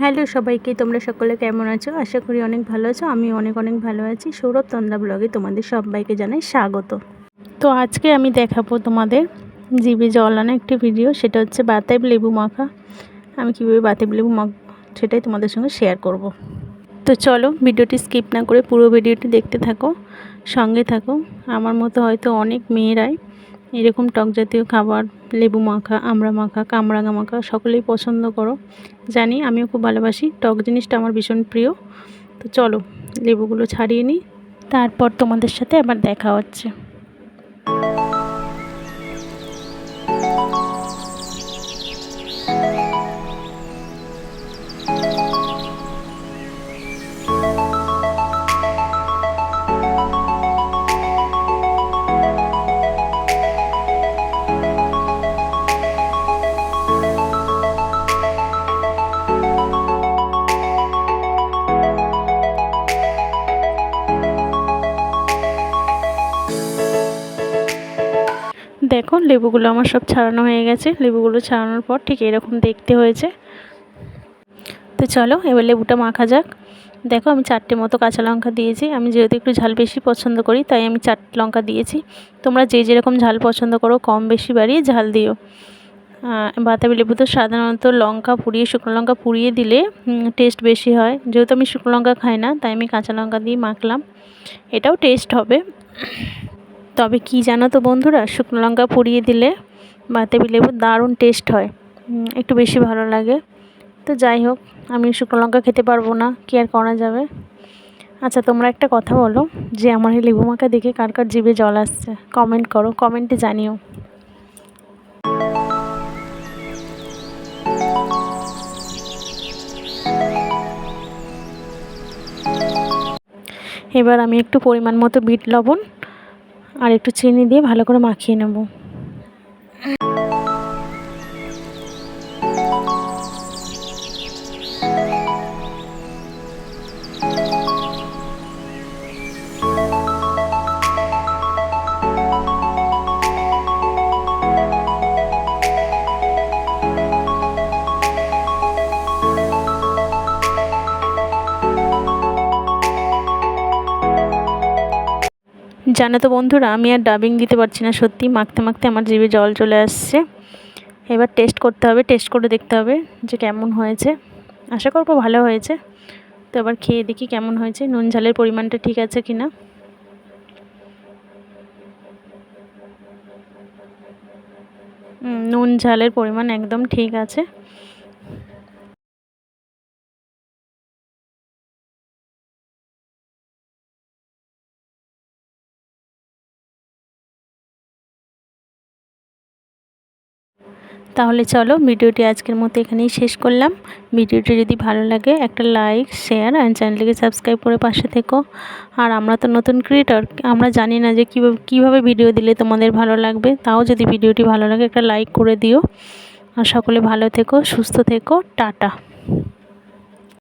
Hello সবাইকে, তোমরা সকলে কেমন আছো? আশা করি অনেক ভালো আছো। আমি অনেক অনেক ভালো আছি। সৌরভ তন্দ্রা ব্লগে তোমাদের সবাইকে জানাই স্বাগত। তো আজকে আমি দেখাবো তোমাদের জিভে জল আনা একটি ভিডিও সেটা হচ্ছে বাতাব লেবু মাখা। আমি কীভাবে বাতাব লেবু মাখ, সেটাই তোমাদের সঙ্গে শেয়ার করব। তো চলো ভিডিওটি স্কিপ না করে পুরো ভিডিওটি দেখতে থাকো, সঙ্গে থাকো। আমার মতো হয়তো অনেক মেয়েরাই এরকম টক জাতীয় খাবার, লেবু মাখা আমড়া মাখা, কামরাঙা মাখা সকলেই পছন্দ করো। জানি আমিও খুব ভালোবাসি, টক জিনিসটা আমার ভীষণ প্রিয়। তো চলো, লেবুগুলো ছাড়িয়ে নিই। তারপর তোমাদের সাথে আবার দেখা হচ্ছে। দেখো, লেবুগুলো আমার সব ছাড়ানো হয়ে গেছে। লেবুগুলো ছাড়ানোর পর ঠিক এরকম দেখতে হয়েছে। তো চলো, এবার লেবুটা মাখা যাক। দেখো, আমি চারটে মতো কাঁচা লঙ্কা দিয়েছি। আমি যেহেতু একটু ঝাল বেশি পছন্দ করি, তাই আমি চারটে লঙ্কা দিয়েছি। তোমরা যে যেরকম ঝাল পছন্দ করো, কম বেশি বাড়িয়ে ঝাল দিও। বাতাবি লেবু তো সাধারণত লঙ্কা পুড়িয়ে, শুকনো লঙ্কা পুড়িয়ে দিলে টেস্ট বেশি হয়। যেহেতু আমি শুকনো লঙ্কা খাই না, তাই আমি কাঁচা লঙ্কা দিয়ে মাখলাম। এটাও টেস্ট হবে। তবে কি জানো তো বন্ধুরা? শুকনো লঙ্কা পুড়িয়ে দিলে বাতাবি লেবুর দারুণ টেস্ট হয়। একটু বেশি ভালো লাগে। তো যাই হোক, আমি শুকনো লঙ্কা খেতে পারব না, কি আর করা যাবে? আচ্ছা তোমরা একটা কথা বলো, যে আমার এই লেবু মাখা দেখে কার কার জিভে জল আসছে? কমেন্ট করো কমেন্টে জানিও। এবার আমি একটু পরিমাণ মতো বিট লবণ আর একটু চিনি দিয়ে ভালো করে মাখিয়ে নেব। জানো তো বন্ধুরা, আমি আর ডাবিং দিতে পারছি না, সত্যি মাখতে মাখতে আমার জিভে জল চলে আসছে। এবার টেস্ট করতে হবে টেস্ট করে দেখতে হবে যে কেমন হয়েছে। আশা করব ভালো হয়েছে। তো এবার খেয়ে দেখি কেমন হয়েছে, নুন ঝালের পরিমাণটা ঠিক আছে কি না নুন ঝালের পরিমাণ একদম ঠিক আছে। তাহলে চলো ভিডিওটি আজকের মতো এখানেই শেষ করলাম। ভিডিওটি যদি ভালো লাগে, একটা লাইক শেয়ার অ্যান্ড চ্যানেলটিকে সাবস্ক্রাইব করে পাশে থেকো। আর আমরা তো নতুন ক্রিয়েটর আমরা জানি না যে কীভাবে কীভাবে ভিডিও দিলে তোমাদের ভালো লাগবে। তাও যদি ভিডিওটি ভালো লাগে, একটা লাইক করে দিও। আর সকলে ভালো থেকো, সুস্থ থেকো, টাটা।